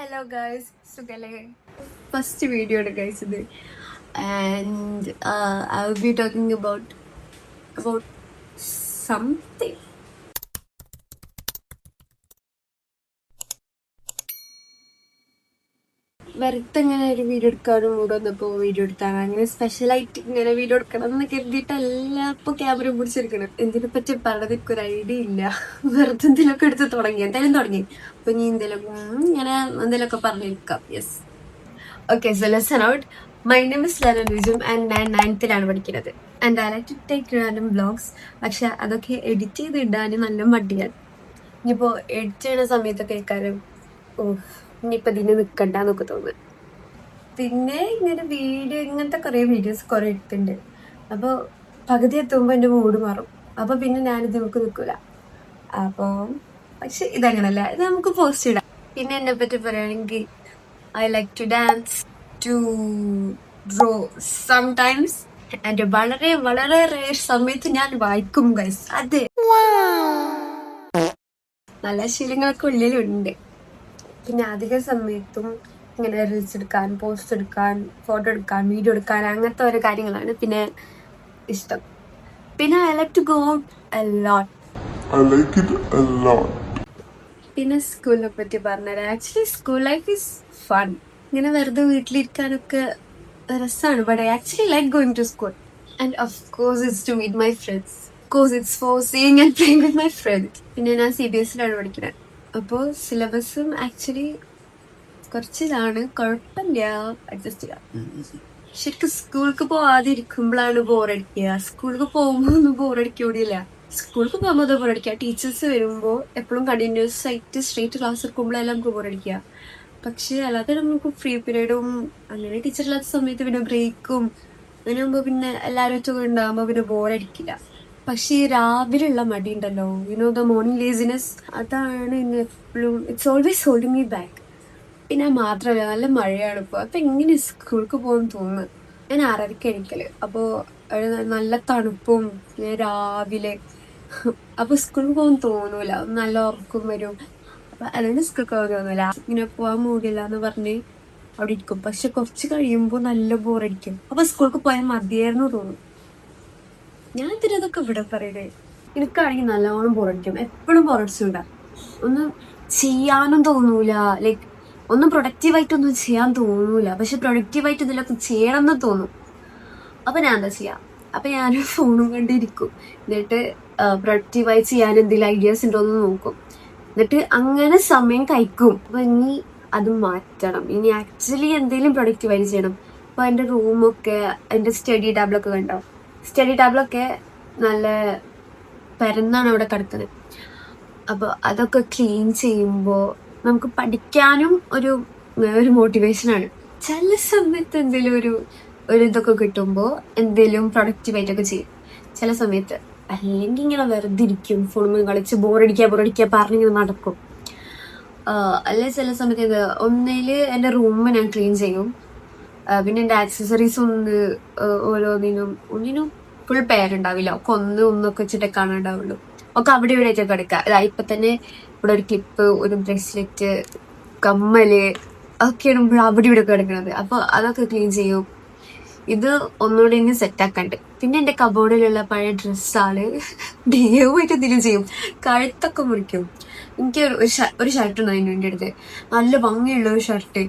Hello guys സുഖല്ലേ first video ആണ് guys ഇത് and I will be talking about about something വെറുതെ ഇങ്ങനെ ഒരു വീഡിയോ എടുക്കാനും കൂടെ വന്നപ്പോൾ വീഡിയോ എടുത്താണ്. അങ്ങനെ സ്പെഷ്യലായിട്ട് ഇങ്ങനെ വീഡിയോ എടുക്കണം എന്ന് കരുതിയിട്ടല്ല ഇപ്പോൾ ക്യാമറ പിടിച്ചെടുക്കണം എന്തിനെ പറ്റി പറഞ്ഞത് എനിക്ക് ഒരു ഐഡിയ ഇല്ല. വെറുതെ എന്തെങ്കിലുമൊക്കെ എടുത്ത് തുടങ്ങി. എന്തായാലും തുടങ്ങി. അപ്പൊ ഇനി എന്തെങ്കിലും ഇങ്ങനെ എന്തെങ്കിലുമൊക്കെ പറഞ്ഞിരിക്കാം. Yes okay so lesson out my name is Vijum and ഞാൻ നയൻത്തിലാണ് പഠിക്കുന്നത്. And I like to take random blogs പക്ഷെ അതൊക്കെ എഡിറ്റ് ചെയ്ത് ഇടാനും നല്ല മടിയാണ്. ഇനിയിപ്പോൾ എഡിറ്റ് ചെയ്യുന്ന സമയത്തൊക്കെ കേൾക്കാനും ഓ ഇനിയിപ്പോൾ ഇതിന് നിൽക്കണ്ടെന്നൊക്കെ തോന്നുന്നു. പിന്നെ ഇങ്ങനെ വീഡിയോ ഇങ്ങനത്തെ കുറേ വീഡിയോസ് കുറേ എടുത്തിട്ടുണ്ട്. അപ്പോൾ പകുതി എത്തുമ്പോൾ എന്റെ മൂഡ് മാറും. അപ്പോൾ പിന്നെ ഞാനിത് നമുക്ക് നിൽക്കില്ല അപ്പോൾ പക്ഷെ ഇതങ്ങനല്ല ഇത് നമുക്ക് പോസ്റ്റ് ഇടാം. പിന്നെ എന്നെ പറ്റി പറയുകയാണെങ്കിൽ I like to dance to draw sometimes എന്റെ വളരെ വളരെ റേർ സമയത്ത് ഞാൻ വായിക്കും ഗൈസ് അതെ. നല്ല ശീലങ്ങളൊക്കെ ഉള്ളിലുണ്ട്. പിന്നെ അധിക സമയത്തും ഇങ്ങനെ റീൽസ് എടുക്കാൻ പോസ്റ്റ് എടുക്കാൻ ഫോട്ടോ എടുക്കാൻ വീഡിയോ എടുക്കാൻ അങ്ങനത്തെ ഓരോ കാര്യങ്ങളാണ് പിന്നെ ഇഷ്ടം. പിന്നെ I like to go a lot I like it a lot പിന്നെ സ്കൂളിനെ പറ്റി പറഞ്ഞത് actually school life is fun ഇങ്ങനെ വെറുതെ വീട്ടിലിരിക്കാനൊക്കെ രസമാണ് but I actually like going to school and of course it's to meet my friends course it's for seeing and playing with my friends പിന്നെ ഞാൻ സി ബി എസിലാണ് പഠിക്കുന്നത് അപ്പോൾ സിലബസും actually കുറച്ചിതാണ്. കുഴപ്പമില്ല. Adjust ചെയ്യാം. ശരിക്കും സ്കൂൾക്ക് പോവാതിരിക്കുമ്പോഴാണ് ബോറടിക്കുക. സ്കൂൾക്ക് പോകുമ്പോൾ ഒന്നും ബോറടിക്കൂടിയില്ല സ്കൂൾക്ക് പോകുമ്പോൾ അത് ബോറടിക്കുക. ടീച്ചേഴ്സ് വരുമ്പോൾ എപ്പോഴും കണ്ടിന്യൂസ് ആയിട്ട് സ്ട്രേറ്റ് ക്ലാസ് എടുക്കുമ്പോഴെല്ലാം നമുക്ക് ബോറടിക്കുക. പക്ഷേ അല്ലാതെ നമുക്ക് ഫ്രീ പീരീഡും അങ്ങനെ ടീച്ചർ ഇല്ലാത്ത സമയത്ത് പിന്നെ ബ്രേക്കും അങ്ങനെ ആകുമ്പോൾ പിന്നെ എല്ലാവരും ഒറ്റ ഉണ്ടാകുമ്പോൾ പിന്നെ ബോറടിക്കില്ല. പക്ഷേ രാവിലെയുള്ള മടി ഉണ്ടല്ലോ യുനോ ദ മോർണിംഗ് ലേസിനെസ് അതാണ് ഇന്ന് എപ്പോഴും it's always holding me back പിന്നെ മാത്രമല്ല നല്ല മഴയാണ് ഇപ്പോൾ അപ്പം എങ്ങനെ സ്കൂൾക്ക് പോകാൻ തോന്നുന്നു? ഞാൻ ആറരയ്ക്ക് എണിക്കൽ. അപ്പോൾ നല്ല തണുപ്പും പിന്നെ രാവിലെ. അപ്പോൾ സ്കൂളിൽ പോകാൻ തോന്നൂല. നല്ല ഉറക്കം വരും. അപ്പം അതുകൊണ്ട് സ്കൂൾക്ക് പോകാൻ തോന്നൂല. ഇങ്ങനെ പോകാൻ മൂടില്ല എന്ന് പറഞ്ഞ് അവിടെ ഇരിക്കും. പക്ഷെ കുറച്ച് കഴിയുമ്പോൾ നല്ല ബോറടിക്കും അപ്പോൾ സ്കൂൾക്ക് പോയാൽ മതിയായിരുന്നു തോന്നും ഞാൻ എന്തിനാ ഇതൊക്കെ ഇവിടെ പറയണേ. എനിക്കാണെങ്കിൽ നല്ലോണം പൊറടിക്കും എപ്പോഴും പൊറടിച്ചുണ്ട ഒന്നും ചെയ്യാനും തോന്നൂല. ലൈക്ക് ഒന്നും പ്രൊഡക്റ്റീവായിട്ടൊന്നും ചെയ്യാൻ തോന്നൂല. പക്ഷെ പ്രൊഡക്റ്റീവായിട്ട് ഇതിലൊക്കെ ചെയ്യണം എന്ന് തോന്നും. അപ്പൊ ഞാൻ എന്താ ചെയ്യാം? അപ്പൊ ഞാൻ ഫോണും കണ്ടിരിക്കും. എന്നിട്ട് പ്രൊഡക്റ്റീവായി ചെയ്യാൻ എന്തെങ്കിലും ഐഡിയാസ് ഉണ്ടോ എന്ന് നോക്കും. എന്നിട്ട് അങ്ങനെ സമയം കഴിക്കും. അപ്പൊ ഇനി അത് മാറ്റണം. ഇനി ആക്ച്വലി എന്തെങ്കിലും പ്രൊഡക്റ്റീവായി ചെയ്യണം. അപ്പൊ എന്റെ റൂമൊക്കെ എന്റെ സ്റ്റഡി ടാബിലൊക്കെ കണ്ടോ? സ്റ്റഡി ടേബിളൊക്കെ നല്ല പരന്നാണ് അവിടെ കിടക്കുന്നത് അപ്പോൾ അതൊക്കെ ക്ലീൻ ചെയ്യുമ്പോൾ നമുക്ക് പഠിക്കാനും ഒരു ഒരു മോട്ടിവേഷനാണ് ചില സമയത്ത് എന്തെങ്കിലും ഒരു ഒരു ഇതൊക്കെ കിട്ടുമ്പോൾ എന്തെങ്കിലും പ്രൊഡക്റ്റീവായിട്ടൊക്കെ ചെയ്യും. ചില സമയത്ത് അല്ലെങ്കിൽ ഇങ്ങനെ വെറുതെ ഇരിക്കും ഫോണിൽ കളിച്ച് ബോറടിക്കുക ബോറടിക്കുക പറഞ്ഞിങ്ങനെ നടക്കും. അല്ലെ ചില സമയത്ത് ഇത് ഒന്നിൽ എന്റെ റൂം ഞാൻ ക്ലീൻ ചെയ്യും. പിന്നെ എന്റെ ആക്സസറീസ് ഒന്ന് ഓരോന്നിനും ഒന്നിനും ഫുൾ പേരുണ്ടാവില്ല. ഒക്കെ ഒന്ന് ഒന്നൊക്കെ വെച്ചിട്ടേ കാണാണ്ടാവുള്ളൂ ഒക്കെ അവിടെ ഇവിടെ കിടക്കുക. അതായത് ഇപ്പം തന്നെ ഇവിടെ ഒരു ക്ലിപ്പ് ഒരു ബ്രേസ്ലെറ്റ് കമ്മൽ ഒക്കെ ഇവിടെ അവിടെ ഇവിടെ ഒക്കെ അപ്പോൾ അപ്പൊ അതൊക്കെ ക്ലീൻ ചെയ്യും. ഇത് ഒന്നുകൂടി ഇനി സെറ്റ് ആക്കണ്ട്. പിന്നെ എന്റെ കബോർഡിലുള്ള പഴയ ഡ്രസ്സാണ് ദൈവമായിട്ട് എന്തെങ്കിലും ചെയ്യും. കഴുത്തൊക്കെ മുറിക്കും. എനിക്ക് ഒരു ഒരു ഷർട്ട് ഉണ്ടായിരുന്നു എന്റെ അടുത്ത്. നല്ല ഭംഗിയുള്ള ഒരു ഷർട്ട്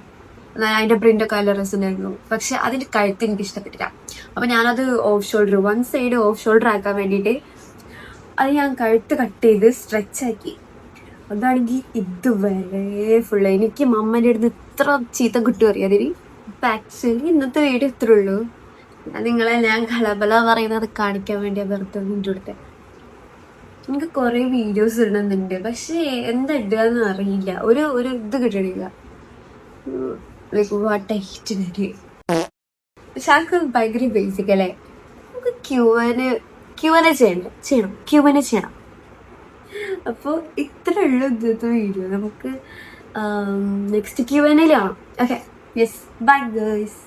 അതിന്റെ പ്രിന്റ് ഒക്കെ നല്ല രസമുണ്ടായിരുന്നു. പക്ഷെ അതിന്റെ കഴുത്ത് എനിക്ക് ഇഷ്ടപ്പെട്ടില്ല. അപ്പം ഞാനത് off shoulder one side off shoulder ആക്കാൻ വേണ്ടിയിട്ട് അത് ഞാൻ കഴുത്ത് കട്ട് ചെയ്ത് സ്ട്രെച്ച് ആക്കി. അതാണെങ്കിൽ ഇതുവരെ ഫുള്ള് എനിക്ക് മമ്മന്റെ അടുത്ത് ഇത്ര ചീത്ത കിട്ടും അറിയാതിരി ഇപ്പം ആക്ച്വലി ഇന്നത്തെ വീഡിയോ ഇത്രേ ഉള്ളൂ. നിങ്ങളെ ഞാൻ കലബല പറയുന്നത് കാണിക്കാൻ വേണ്ടി വെറുതെ വീഡിയോ കൊടുത്തത് എനിക്ക് കുറേ വീഡിയോസ് ഇടണമെന്നുണ്ട് പക്ഷേ എന്താ ഇടുക എന്ന് അറിയില്ല. ഒരു ഒരു ഇത് കിട്ടണില്ല. ലൈക്ക് വാട്ട് ഐറ്റിനറി ഷാർക്ക് ഭയങ്കര ബേസിക് അല്ലേ? നമുക്ക് ക്യൂവന് ക്യൂവനെ ചെയ്യണ്ട ചെയ്യണം ക്യൂവനെ ചെയ്യണം. അപ്പോൾ ഇത്ര ഉള്ളൂ ഇന്നത്തെ വീഡിയോ നമുക്ക് നെക്സ്റ്റ് ക്യൂവനിൽ കാണാം. Okay yes by girls